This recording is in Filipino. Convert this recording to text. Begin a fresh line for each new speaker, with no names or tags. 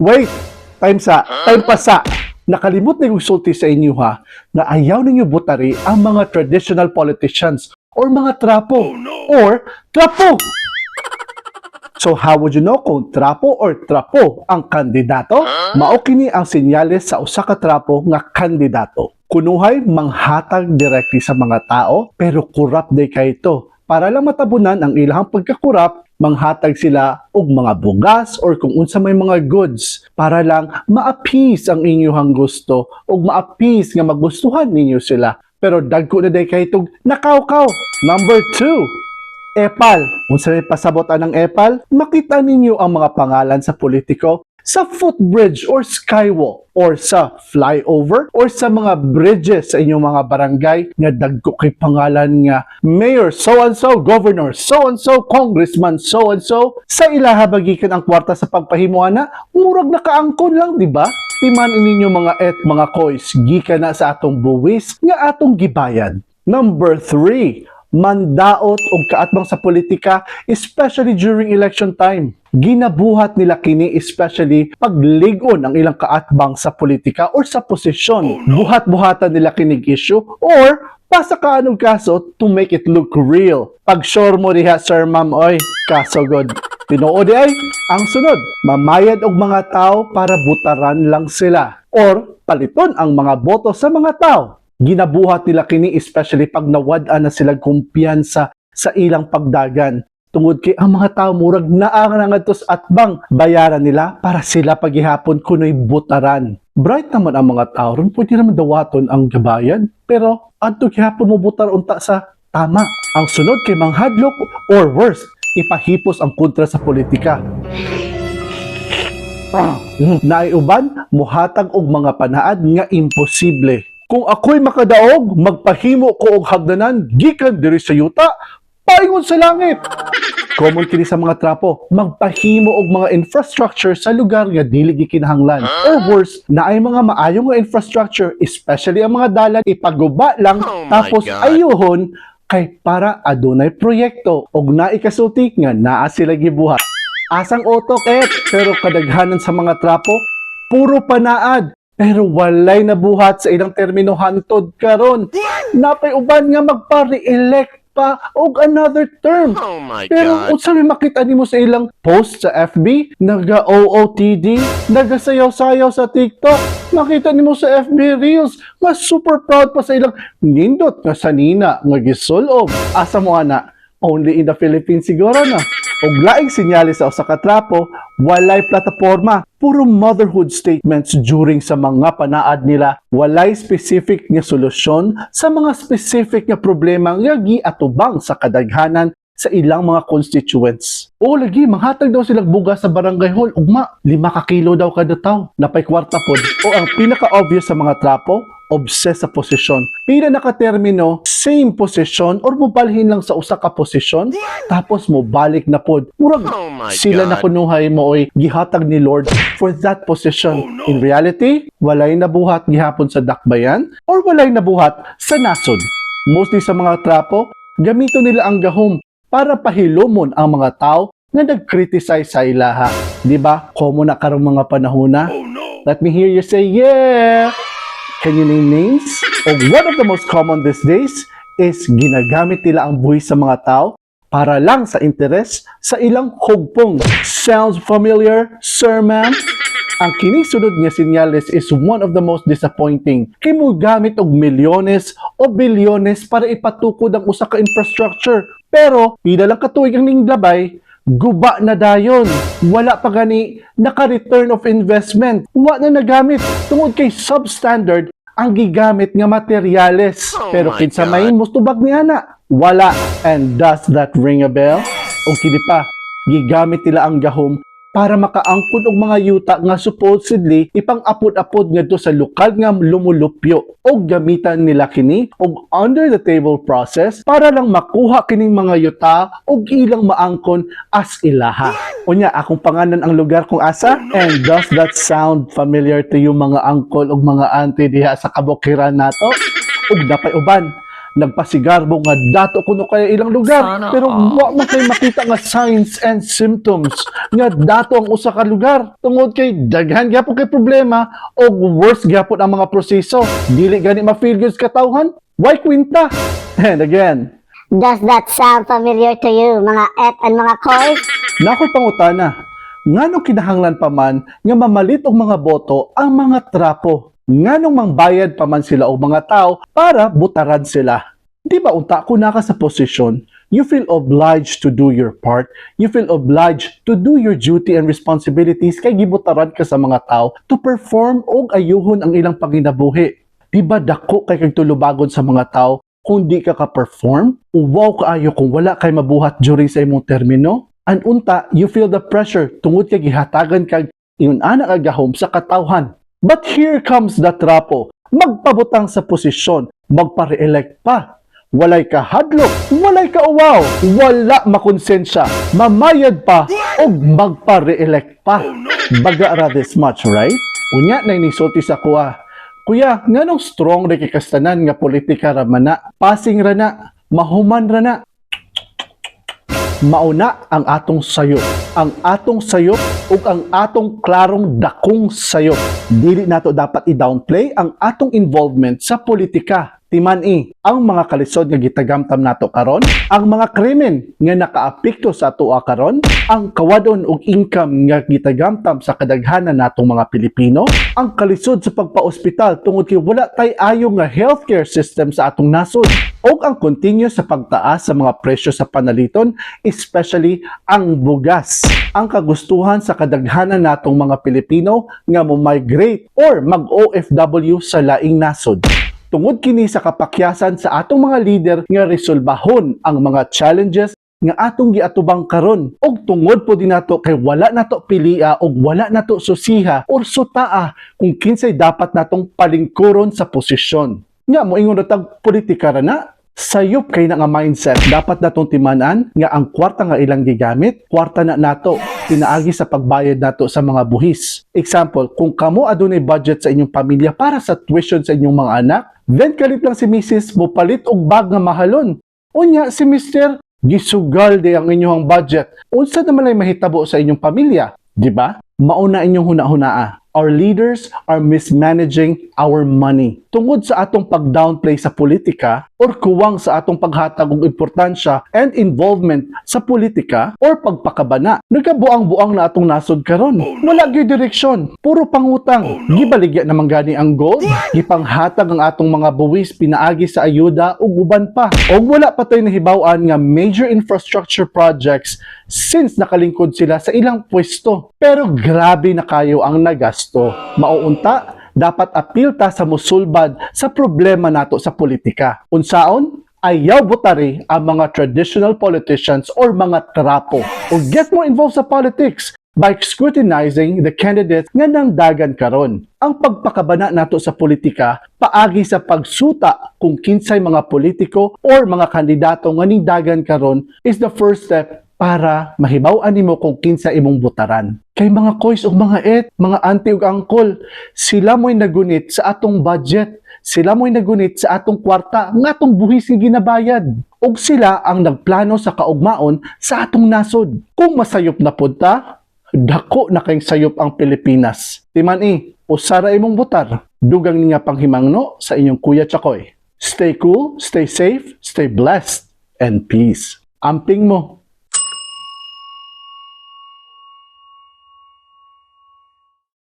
Wait, time sa, time pa sa. Nakalimot na yung sulti sa inyo ha, na ayaw ninyo butari ang mga traditional politicians or mga trapo or trapo. So how would you know kung trapo or trapo ang kandidato? Mao kini ang senyales sa usa ka trapo nga kandidato. Kunuhay manghatag directly sa mga tao pero kurap day kay ito. Para lang matabunan ang ilang pagkakurap, manghatag sila og mga bugas or kung unsa may mga goods para lang ma-appease ang inyong gusto og ma-appease nga magustuhan ninyo sila. Pero dagko na day kay itong nakawkaw. Number two, Epal. Kung sa may pasabotan ng Epal, makita ninyo ang mga pangalan sa politiko sa footbridge or skywalk or sa flyover or sa mga bridges sa inyong mga barangay nga dagko kay pangalan nga mayor so and so governor so and so congressman so and so sa ilaha bagikan ang kwarta sa pagpahimuan na murag nakaangkon lang di ba? Timan ininyo mga et mga kois gikan na sa atong buwis nga atong gibayad. Number 3 mandaot og kaatbang sa politika especially during election time. Ginabuhat nila kini especially pag ligon ang ilang kaatbang sa politika or sa posisyon. Buhat-buhatan nila kinig issue or pasa ka anong kaso to make it look real. Pag sure mo diha sir ma'am oy, kaso god. Tinuod ay, ang sunod, mamayad og mga tao para butaran lang sila or paliton ang mga boto sa mga tao ginabuhat nila kini especially pag nawad-an na sila kumpiyansa sa ilang pagdagan. Tungod kay ang mga tao murag naa nga ngadtos at bang bayaran nila para sila paghihapon kunoy butaran. Bright naman ang mga tao ron. Pwede naman dawaton ang gabayan. Pero adto gihapon mo butar unta sa tama. Ang sunod kay manghadlok or worse ipahipos ang kontra sa politika. Naiuban, muhatag og mga panaad nga imposible. Kung ako'y makadaog, magpahimo ko og hagdanan gikan diri sa yuta, paingon sa langit. Common kini sa mga trapo, magpahimo og mga infrastructure sa lugar nga dili gikinahanglan. Or worse, naay mga maayo nga infrastructure, especially ang mga dalan ipaguba lang
Oh
tapos
God.
ayuhon kay para adunay proyekto og naikasulti nga naa sila gibuhat. Asang utok et, pero kadaghanan sa mga trapo, puro panaad, pero walay nabuhat sa ilang termino hantod karon. Napay uban nga magpa-re-elect pa og another term.
Oh my
Pero
God.
unsa may makita nimo sa ilang post sa FB, naga OOTD, naga sayaw-sayaw sa TikTok, makita nimo sa FB Reels, nga super proud pa sa ilang nindot nga sanina nga gisulob. Asa mo ana? Only in the Philippines siguro na. Og laing sinyalis sa usa ka trapo, walay plataporma, puro motherhood statements during sa mga panaad nila, walay specific nga solusyon sa mga specific nga problema nga giatubang sa kadaghanan sa ilang mga constituents. O lagi, manghatag daw silang bugas sa barangay hall. Ugma, lima ka kilo daw kada tao. Napay kwarta pod. O ang pinaka-obvious sa mga trapo, obsessed sa posisyon. Pila nakatermino, same posisyon or mubalhin lang sa usa ka posisyon, tapos mo balik na pod. Murag
Oh
sila na
God.
kunuhay mo oy gihatag ni Lord for that position. In reality, walay nabuhat gihapon sa dakbayan or walay nabuhat sa nasod. Mostly sa mga trapo, gamito nila ang gahom para pahilomon ang mga tao nga nag-criticize sa ilaha. Di ba? Common na karong mga panahona. Let me hear you say, yeah! Can you name names? O one of the most common these days is ginagamit nila ang buhis sa mga tao para lang sa interes sa ilang hugpong. Sounds familiar, sir ma'am? Ang kining sunod nga sinyales is one of the most disappointing. Kay gamit og milyones o bilyones para ipatukod ang usa ka infrastructure. Pero, pila lang katuig ang ning labay, guba na dayon. Wala pa gani naka-return of investment. Wa na nagamit tungod kay substandard ang gigamit nga materyales.
Oh
Pero kinsa may mustubag ni ana? Wala. And does that ring a bell? O kini pa, gigamit nila ang gahom para makaangkon og mga yuta nga supposedly ipang-apod-apod ngadto sa lokal nga lumulupyo o gamitan nila kini og under the table process para lang makuha kining mga yuta og ilang maangkon as ilaha. Unya akong panganan ang lugar kung asa and does that sound familiar to you mga angkol ug mga auntie diha sa kabukiran nato? Ug napay uban nagpasigar mo nga dato kuno kaya ilang lugar
Sana
pero
all.
wa man kay makita nga signs and symptoms nga dato ang usa ka lugar tungod kay daghan gyapon kay problema o worse gyapon ang mga proseso dili gani ma-feel good sa katawhan why kwinta and again
Does that sound familiar to you, mga et and mga koy?
Nako pangutana, ngano kinahanglan pa man nga mamalit og mga boto ang mga trapo? Nganong mangbayad pa man sila og mga tao para butaran sila? Di ba unta ko naka sa posisyon, you feel obliged to do your part, you feel obliged to do your duty and responsibilities kay gibutaran ka sa mga tao to perform og ayuhon ang ilang panginabuhi. Di ba dako kay kag tulubagon sa mga tao kung di ka ka-perform? Uwaw kaayo kung wala kay mabuhat during sa imong termino? An unta, you feel the pressure tungod kay gihatagan kag ingon ana ka gahom sa katawhan. But here comes the trapo. Magpabutang sa posisyon, magpa-re-elect pa. Walay ka hadlok, walay ka uwaw, wala makonsensya, mamayad pa, og magpa-re-elect pa. Baga ra this much, right? Unya na inisulti sa kuha. Kuya, nganong strong na kikastanan nga politika ra man na, passing ra na, mahuman ra na, mauna ang atong sayop. Ang atong sayop ug ang atong klarong dakong sayop. Dili nato dapat i-downplay ang atong involvement sa politika. Timan i, ang mga kalisod nga gitagamtam nato karon, ang mga krimen nga nakaapekto sa atoa karon, ang kawadon ug income nga gitagamtam sa kadaghanan natong mga Pilipino, ang kalisod sa pagpa-ospital tungod kay wala tay ayo nga healthcare system sa atong nasod, ug ang continuous sa pagtaas sa mga presyo sa panaliton, especially ang bugas. Ang kagustuhan sa kadaghanan natong mga Pilipino nga mo migrate or mag-OFW sa laing nasod. Tungod kini sa kapakyasan sa atong mga leader nga resolbahon ang mga challenges nga atong giatubang karon. Og tungod po din nato kay wala nato pilia og wala nato susiha or sutaa kung kinsay dapat natong palingkuron sa posisyon. Nga mo ingon na tag politika ra na. Sayop kay na nga mindset. Dapat natong timanan nga ang kwarta nga ilang gigamit kwarta na nato pinaagi sa pagbayad nato sa mga buhis. Example kung kamo adunay budget sa inyong pamilya para sa tuition sa inyong mga anak then kalit lang si Mrs. mo palit og bag nga mahalon unya si Mr. gisugal di ang inyong budget unsa naman ay mahitabo sa inyong pamilya di ba mauna inyong huna-hunaa our leaders are mismanaging our money. Tungod sa atong pag-downplay sa politika or kuwang sa atong paghatag og importansya and involvement sa politika or pagpakabana, nagkabuang-buang na atong nasod karon. Wala gyud direksyon, puro pangutang. Gibaligya naman gani ang gold, gipanghatag ang atong mga buwis pinaagi sa ayuda ug uban pa. Og wala pa tay nahibaw-an nga major infrastructure projects since nakalingkod sila sa ilang pwesto. Pero grabe na kayo ang nagas gasto. Mauunta, dapat apil ta sa musulbad sa problema nato sa politika. Unsaon? Ayaw butari ang mga traditional politicians or mga trapo. O get more involved sa politics by scrutinizing the candidates nga nang dagan karon. Ang pagpakabana nato sa politika paagi sa pagsuta kung kinsay mga politiko or mga kandidato nga ning dagan karon is the first step para mahibaw-an nimo kung kinsa imong butaran. Kay mga koys ug mga et, mga auntie ug uncle, sila mo'y nagunit sa atong budget. Sila mo'y nagunit sa atong kwarta nga atong buhis nga ginabayad. Ug sila ang nagplano sa kaugmaon sa atong nasod. Kung masayop na punta, dako na kayong sayop ang Pilipinas. Timan i, usara imong butar. Dugang niya panghimangno sa inyong Kuya Chakoy. Stay cool, stay safe, stay blessed, and peace. Amping mo.